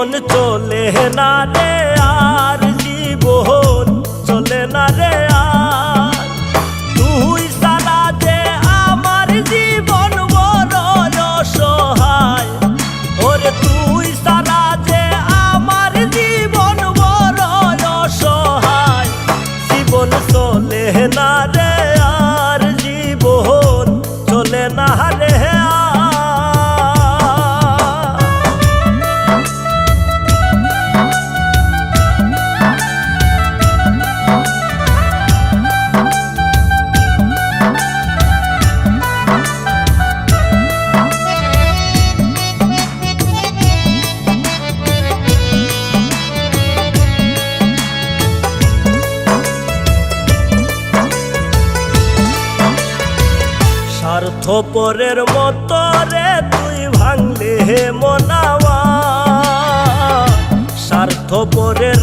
জীবন চলে না রে আর জীবন চলে না রে। স্বার্থপরের মতো রে তুই ভাঙলে হে মনাওয়া স্বার্থপরের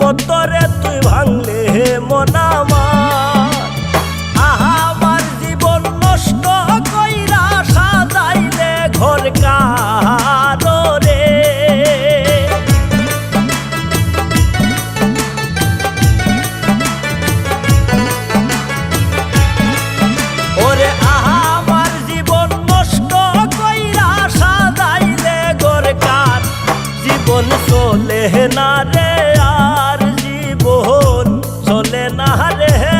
মতো রে তুই ভাঙলে হে মনাওয়া জীবন চলে না রে আর জীবন চলে না রে।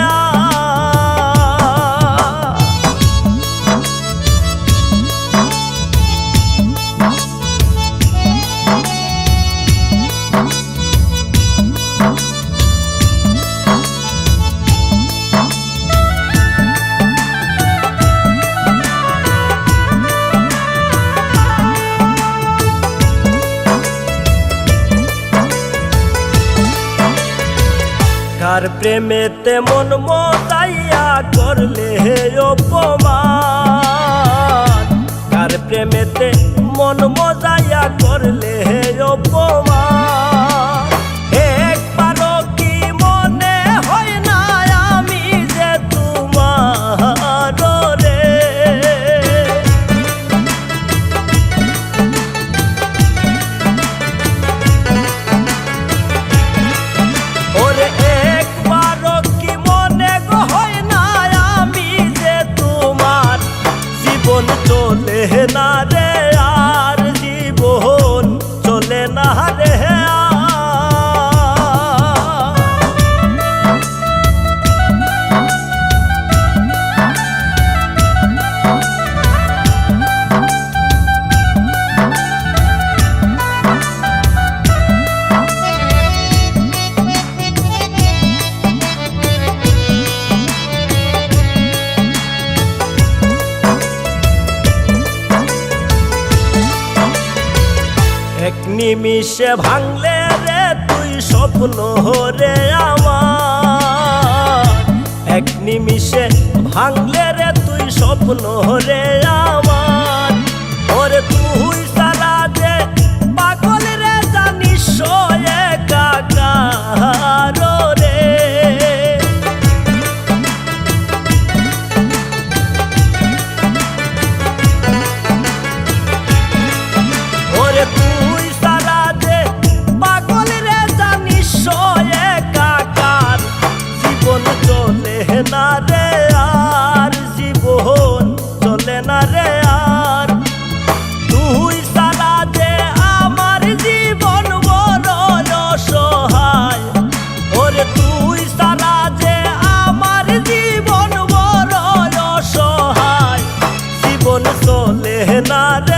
কার প্রেমেতে মন মতাইয়া করলে হে অপমান। যার প্রেমেতে মন মজাইয়া করলে হে অপমান। এক নিমিষে ভাঙলে রে তুই স্বপ্ন রে আমার। এক নিমিষে ভাঙলে রে তুই স্বপ্ন রে আমার। nada.